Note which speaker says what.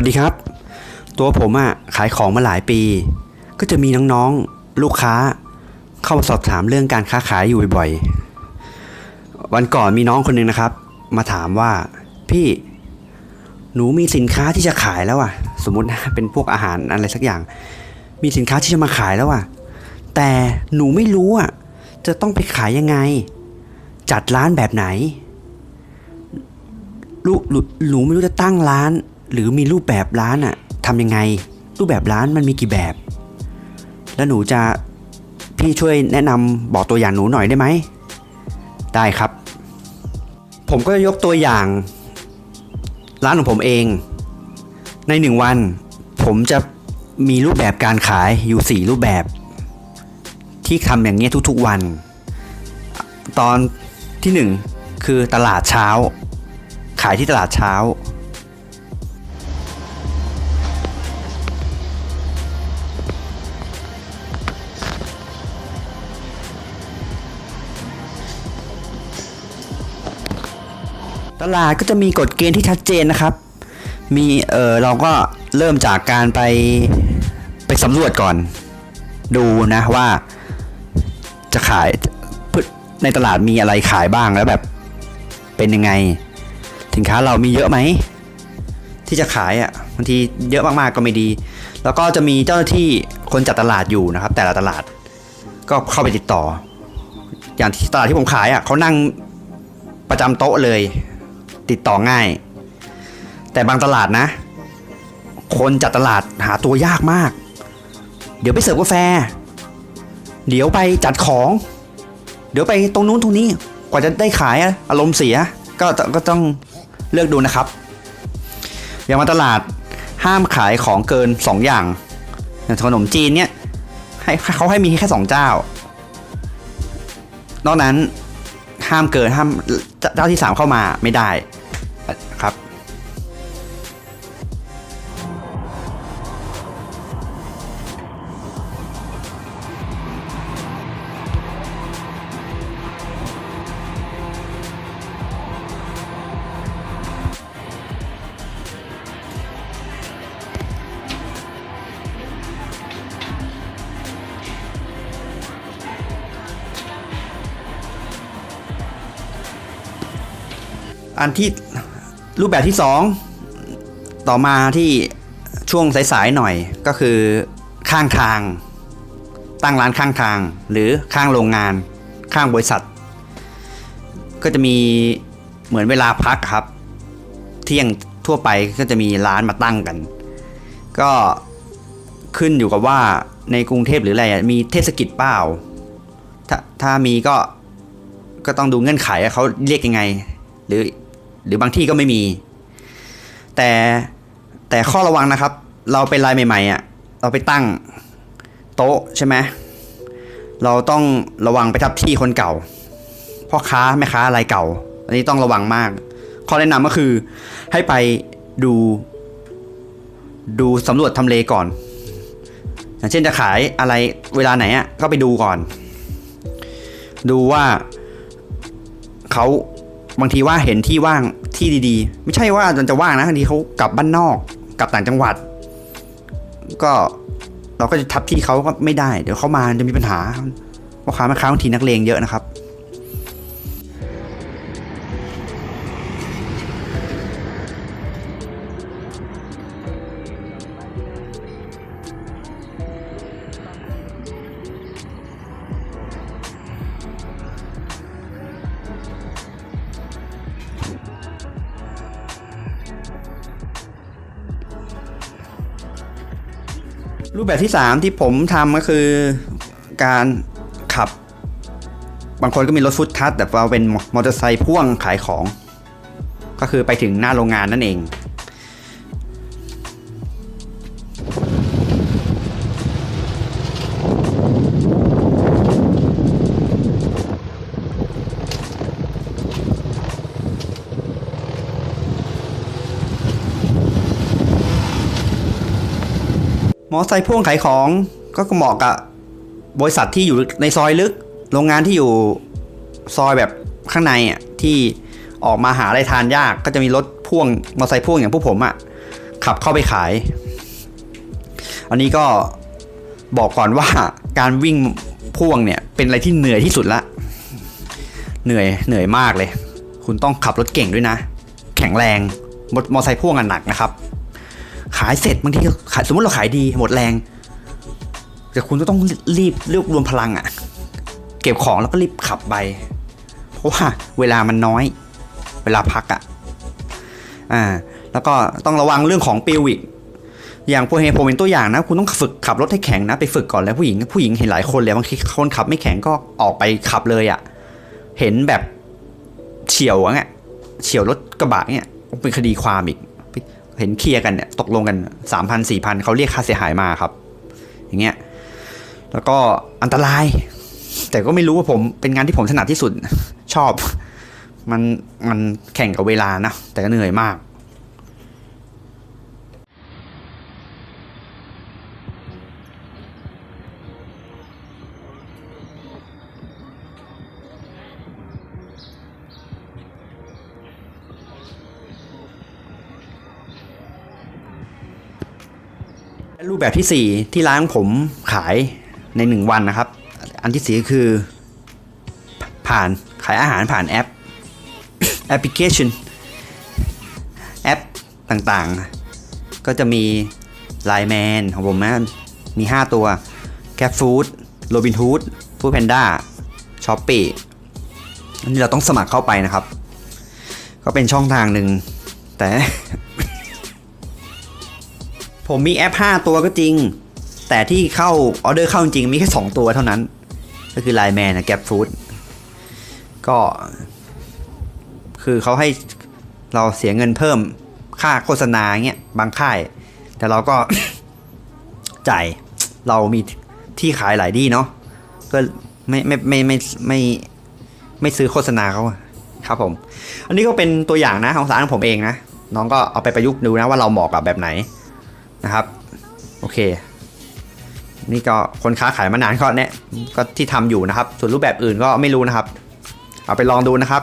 Speaker 1: วัสดีครับ ตัวผมอะขายของมาหลายปี ก็จะมีน้องๆลูกค้า เข้ามาสอบถามเรื่องการค้าขายอยู่บ่อยๆ วันก่อนมีน้องคนหนึ่งนะครับ มาถามว่าพี่หนูมีสินค้าที่จะขายแล้วอะสมมติเป็นพวกอาหารอะไรสักอย่าง มีสินค้าที่จะมาขายแล้วอะแต่หนูไม่รู้อะจะต้องไปขายยังไง จัดร้านแบบไหนลูกหนูไม่รู้จะตั้งร้าน หรือมีรูปแบบร้านอะทำยังไง รูปแบบร้านมันมีกี่แบบ แล้วหนูจะพี่ช่วยแนะนำบอกตัวอย่างหนูหน่อยได้ไหม ได้ครับ ผมก็จะยกตัวอย่าง ร้านของผมเอง ในหนึ่งวัน ผมจะมีรูปแบบการขายอยู่ 4 รูปแบบ ที่ทำอย่างเงี้ยทุกๆวัน ตอนที่ 1 คือตลาดเช้า ขายที่ตลาดเช้า ตลาดก็จะมีกฎเกณฑ์ที่ชัดเจนนะครับ มีเออเราก็เริ่มจากการไปไปสำรวจก่อน ดูนะว่าจะขายในตลาดมีอะไรขายบ้างแล้วแบบเป็นยังไง สินค้าเรามีเยอะไหม ที่จะขายอะบางทีเยอะมากๆก็ไม่ดี แล้วก็จะมีเจ้าหน้าที่คนจัดตลาดอยู่นะครับ แต่ละตลาดก็เข้าไปติดต่อ อย่างที่ตลาดที่ผมขายอะเขานั่งประจำโต๊ะเลย ติดต่อง่าย แต่บางตลาดนะ คนจัดตลาดหาตัวยากมาก เดี๋ยวไปเสิร์ฟกาแฟ เดี๋ยวไปจัดของ เดี๋ยวไปตรงนู้นตรงนี้ กว่าจะได้ขายอารมณ์เสียก็ก็ต้องเลือกดูนะครับ อย่างมาตลาดห้ามขายของเกิน 2 อย่างอย่างขนมจีนเนี่ยให้เขาให้มีแค่2เจ้า นอกนั้นห้ามเกินห้ามเจ้าที่ 3 เข้ามาไม่ได้ อันที่รูปแบบที่ 2 ต่อมาที่ช่วงสายๆหน่อยก็คือข้างทาง ตั้งร้านข้างทาง หรือข้างโรงงาน ข้างบริษัท ก็จะมีเหมือนเวลาพักครับ เที่ยงทั่วไปก็จะมีร้านมาตั้งกัน ก็ขึ้นอยู่กับว่าในกรุงเทพหรืออะไรมีเทศกิจเปล่าถ้าถ้ามีก็ก็ต้องดูเงื่อนไขเขาเรียกยังไง หรือ หรือบางที่ก็ไม่มี แต่แต่ข้อระวังนะครับ เราเป็นรายใหม่ๆอะเราไปตั้งโต๊ะใช่ไหมเราต้องระวังไปทับที่คนเก่าพ่อค้าแม่ค้ารายเก่า อันนี้ต้องระวังมาก ข้อแนะนำก็คือให้ไปดู ดูสำรวจทำเลก่อนอย่างเช่นจะขายอะไรเวลาไหนอะก็ไปดูก่อน ดูว่าเขา บางทีว่าเห็นที่ว่างที่ดีๆ ไม่ใช่ว่ามันจะว่างนะบางทีเขากลับบ้านนอกกลับต่างจังหวัด ก็เราก็จะทับที่เขาก็ไม่ได้ เดี๋ยวเขามาจะมีปัญหาพ่อค้าแม่ค้าบางทีนักเลงเยอะนะครับ รูปแบบที่ 3 ที่ผมทำก็คือการขับ บางคนก็มีรถฟุตทัชแต่เราเป็นมอเตอร์ไซค์พ่วงขายของ ก็คือไปถึงหน้าโรงงานนั่นเอง มอไซค์พ่วงขายของก็เหมาะกับบริษัทที่อยู่ในซอยลึก โรงงานที่อยู่ซอยแบบข้างในอะที่ออกมาหาอะไรทานยากก็จะมีรถพ่วงมอไซค์พ่วงอย่างพวกผมอะขับเข้าไปขาย อันนี้ก็บอกก่อนว่าการวิ่งพ่วงเนี่ยเป็นอะไรที่เหนื่อยที่สุดละ เหนื่อยเหนื่อยมากเลย คุณต้องขับรถเก่งด้วยนะ แข็งแรงมอไซค์พ่วงอันหนักนะครับ ขายเสร็จบางทีก็ขายสมมติเราขายดีหมดแรง แต่คุณก็ต้องรีบรวบรวมพลังอะ่ะ เก็บของแล้วก็รีบขับไป เพราะว่าเวลามันน้อย เวลาพักอะ่ะ อ่า แล้วก็ต้องระวังเรื่องของปิวอีกอย่างพวกเฮผมเป็นตัวอย่างนะ คุณต้องฝึกขับรถให้แข็งนะ ไปฝึกก่อนแล้วผู้หญิงผู้หญิงเห็นหลายคนเลยบางทีคนขับไม่แข็งก็ออกไปขับเลยอะ่ะ เห็นแบบเฉียวอะเนี่ยเฉียวรถกระบะเนี่ยเป็นคดีความอีก เห็นเคลียร์กันเนี่ยตกลงกันสามพันสี่พันเขาเรียกค่าเสียหายมาครับ อย่างเงี้ยแล้วก็อันตราย แต่ก็ไม่รู้ว่าผมเป็นงานที่ผมถนัดที่สุดชอบ มันมันแข่งกับเวลานะแต่ก็เหนื่อยมาก รูปแบบที่ 4 ที่ร้านผมขายใน 1 วันนะครับ อันที่ 4 คือ ผ่านขายอาหารผ่านแอปแอปพลิเคชันแอปต่างๆ ก็จะมี Line Man ของผมนะมี 5 ตัว Cat Food Robin Hood Food Panda Shopee อันนี้เราต้องสมัครเข้าไปนะครับ ก็เป็นช่องทางหนึ่งแต่ ผมมีแอป 5 ตัวก็จริง แต่ที่เข้าออเดอร์เข้าจริงมีแค่ 2 ตัวเท่านั้น ก็คือ Line Man กับ Gap Food ก็ คือเขาให้เราเสียเงินเพิ่มค่าโฆษณาเงี้ยบางค่าย แต่เราก็ จ่ายเรามีที่ขายหลายที่เนาะก็ไม่ไม่ไม่ไม่ไม่ไม่ซื้อโฆษณาเขาครับผม อันนี้ก็เป็นตัวอย่างนะของสารของผมเองนะน้องก็เอาไปประยุกต์ดูนะว่าเราเหมาะกับแบบไหน นะครับ โอเค นี่ก็คนค้าขายมานานก็เนี่ยก็ที่ทำอยู่นะครับ ส่วนรูปแบบอื่นก็ไม่รู้นะครับ เอาไปลองดูนะครับ